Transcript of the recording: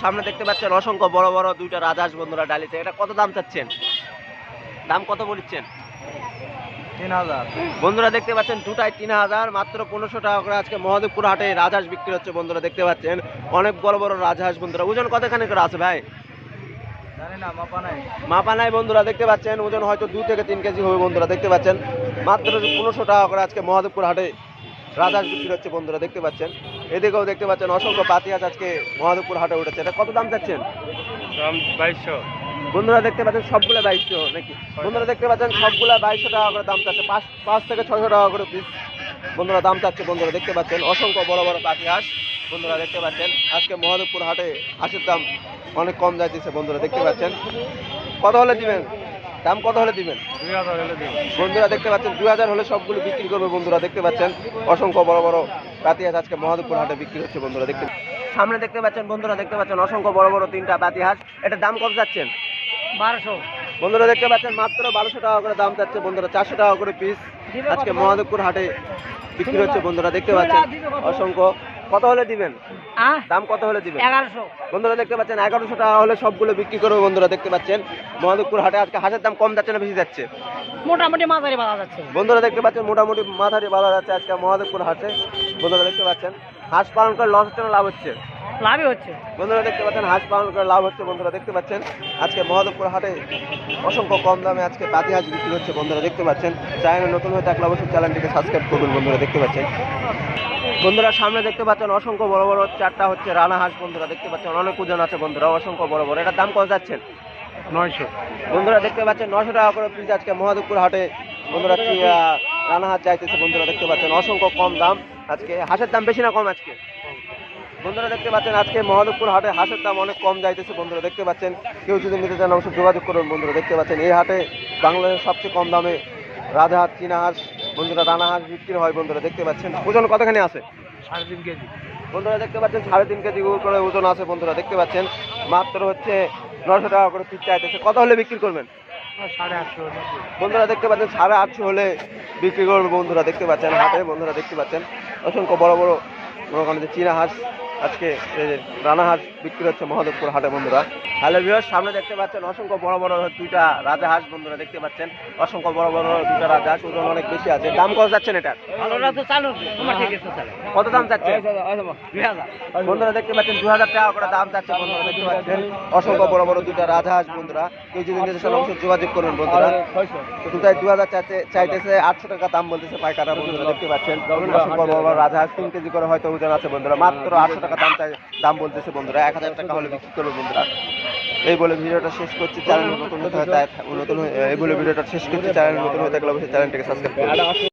সামনে দেখতে পাচ্ছেন অসংখ্য বড় বড় দুইটা রাজহাঁস বন্ধুরা ডালিতে। এটা কত দাম চাচ্ছেন? দাম কত বলছেন তিন হাজার। বন্ধুরা দেখতে পাচ্ছেন দুটায় তিন হাজার মাত্র পনেরোশো টাকা করে আজকে মহাদেবপুর হাটে রাজহাঁস বিক্রি হচ্ছে বন্ধুরা দেখতে পাচ্ছেন। অনেক বড় বড় রাজহাঁস বন্ধুরা। ওজন কতখানি করে আছে ভাই? মাপা নাই। বন্ধুরা দেখতে পাচ্ছেন। ওজন হয়তো দু থেকে তিন কেজি হবে বন্ধুরা দেখতে পাচ্ছেন। মাত্র পনেরোশো টাকা করে আজকে মহাদেবপুর হাটে রাজহাঁস বিক্রি হচ্ছে বন্ধুরা দেখতে পাচ্ছেন। এদিকেও দেখতে পাচ্ছেন অসংখ্য পাতিয়াজ আজকে মহাদেবপুর হাটে উঠেছে। এটা কত দাম চাচ্ছেন? দাম বাইশশো। বন্ধুরা দেখতে পাচ্ছেন সবগুলো বাইশশো নাকি? বন্ধুরা দেখতে পাচ্ছেন সবগুলা বাইশশো টাকা করে দাম চাচ্ছে। পাঁচ পাঁচ থেকে ছয়শো টাকা করে পিস বন্ধুরা দাম চাচ্ছে। বন্ধুরা দেখতে পাচ্ছেন অসংখ্য বড় বড় পাখি হাঁস বন্ধুরা দেখতে পাচ্ছেন আজকে মহাদেবপুর হাটে হাঁসের দাম অনেক কম যাইতেছে বন্ধুরা দেখতে পাচ্ছেন। কত হলে দিবেন? দাম কত হলে দিবেন? বন্ধুরা দেখতে পাচ্ছেন দুই হাজার হলে সবগুলো বিক্রি করবে বন্ধুরা দেখতে পাচ্ছেন। অসংখ্য বড় বড় পাতি হাঁস আজকে মহাদেবপুর হাটে বিক্রি হচ্ছে বন্ধুরা দেখতে সামনে দেখতে পাচ্ছেন বন্ধুরা দেখতে পাচ্ছেন অসংখ্য বড় বড় তিনটা বাতিহাস। হাঁস এটা দাম কত যাচ্ছেন? বারোশো। বন্ধুরা দেখতে পাচ্ছেন মাত্র বারোশো টাকা করে দাম যাচ্ছে বন্ধুরা চারশো টাকা করে পিস আজকে মহাদেবপুর হাটে বিক্রি হচ্ছে বন্ধুরা দেখতে পাচ্ছেন। অসংখ্য কত হলে দিবেন? দাম কত হলে দিবেন? এগারোশো। বন্ধুরা দেখতে পাচ্ছেন এগারোশো টাকা হলে সবগুলো বিক্রি করবে বন্ধুরা দেখতে পাচ্ছেন। মহাদেবপুর হাটে আজকে হাঁসের দাম কম যাচ্ছে না বেশি যাচ্ছে? মোটামুটি মাঝারি বাড়া যাচ্ছে। বন্ধুরা দেখতে পাচ্ছেন মোটামুটি মাথারি বাড়া যাচ্ছে আজকে মহাদেবপুর হাটে। বন্ধুরা দেখতে পাচ্ছেন হাঁস পালন করে লস হচ্ছে না লাভ হচ্ছে। লাভই হচ্ছে। বন্ধুরা দেখতে পাচ্ছেন হাঁস পালন করে লাভ হচ্ছে বন্ধুরা দেখতে পাচ্ছেন। আজকে মহাদেবপুর হাটে অসংখ্য কম দামে আজকে পাতি হাঁস বিক্রি হচ্ছে বন্ধুরা দেখতে পাচ্ছেন। চ্যানেল নতুন হয়ে থাকলে অবশ্যই চ্যানেলটিকে সাবস্ক্রাইব করবেন বন্ধুরা দেখতে পাচ্ছেন। বন্ধুরা সামনে দেখতে পাচ্ছেন অসংখ্য বড় বড় চারটা হচ্ছে রানা হাঁস বন্ধুরা দেখতে পাচ্ছেন অনেক ওজন আছে বন্ধুরা অসংখ্য বড় বড়। এটার দাম কত যাচ্ছেন? নয়শো। বন্ধুরা দেখতে পাচ্ছেন নশো টাকা করে পিস আজকে মহাদেবপুর হাটে বন্ধুরা রানা হাট চাইতেছে বন্ধুরা দেখতে পাচ্ছেন অসংখ্য কম দাম। আজকে হাঁসের দাম বেশি না কম আজকে? বন্ধুরা দেখতে পাচ্ছেন আজকে মহাদেবপুর হাটে হাঁসের দাম অনেক কম যাইতেছে বন্ধুরা দেখতে পাচ্ছেন কেউ যদি নিতে চান অবশ্যই যোগাযোগ করুন বন্ধুরা দেখতে পাচ্ছেন এই হাটে বাংলাদেশের সবচেয়ে কম দামে রাধা হাঁস চীনা হাঁস বন্ধুরা দানা হাঁস বিক্রি হয় বন্ধুরা দেখতে পাচ্ছেন। ওজন কতখানি আছে? সাড়ে তিন কেজি। বন্ধুরা দেখতে পাচ্ছেন সাড়ে তিন কেজি করে ওজন আছে বন্ধুরা দেখতে পাচ্ছেন। মাত্র হচ্ছে নশো টাকা করে পিস চাইতেছে কত হলে বিক্রি করবেন? সাড়ে আটশো বন্ধুরা দেখতে পাচ্ছেন সাড়ে আটশো হলে বিক্রি করবেন বন্ধুরা দেখতে পাচ্ছেন। হাটে বন্ধুরা দেখতে পাচ্ছেন। অসংখ্য বড় বড় চিনা চীনা হাঁস আজকে এই যে রানা হাঁস বিক্রি হচ্ছে মহাদেবপুর হাটে বন্ধুরা। হ্যালো ভিউয়ার সামনে দেখতে পাচ্ছেন অসংখ্য বড় বড় দুইটা রাজা হাঁস বন্ধুরা দেখতে পাচ্ছেন। অসংখ্য বড় বড় দুইটা রাজা হাঁস ওজন অনেক বেশি আছে। দাম কত যাচ্ছেন এটা? কত দাম যাচ্ছে? বন্ধুরা দেখতে পাচ্ছেন দু হাজার টাকা করে দাম যাচ্ছে বন্ধুরা দেখতে পাচ্ছেন। অসংখ্য বড় বড় দুইটা রাজা হাঁস বন্ধুরা। কেউ যদি চান অবশ্যই যোগাযোগ করবেন বন্ধুরা। দুটাই দু হাজার চাইতে চাইতেছে আটশো টাকা দাম বলতেছে পাইকারা বন্ধুরা দেখতে পাচ্ছেন। অসংখ্য বড় বড় রাজা হাঁস তিন কেজি করে হয়তো ওজন আছে বন্ধুরা মাত্র আটশো টাকা দাম চাই, দাম বলতেছে বন্ধুরা, এক হাজার টাকা হলে বিক্রি করবে বন্ধুরা। এই বলে ভিডিওটা শেষ করছি চ্যানেল নতুন হতে হয় নতুন এই বলে ভিডিওটা শেষ করছি চ্যানেল নতুন হয়ে থাকলে অবশ্যই চ্যানেলটিকে সাবস্ক্রাইব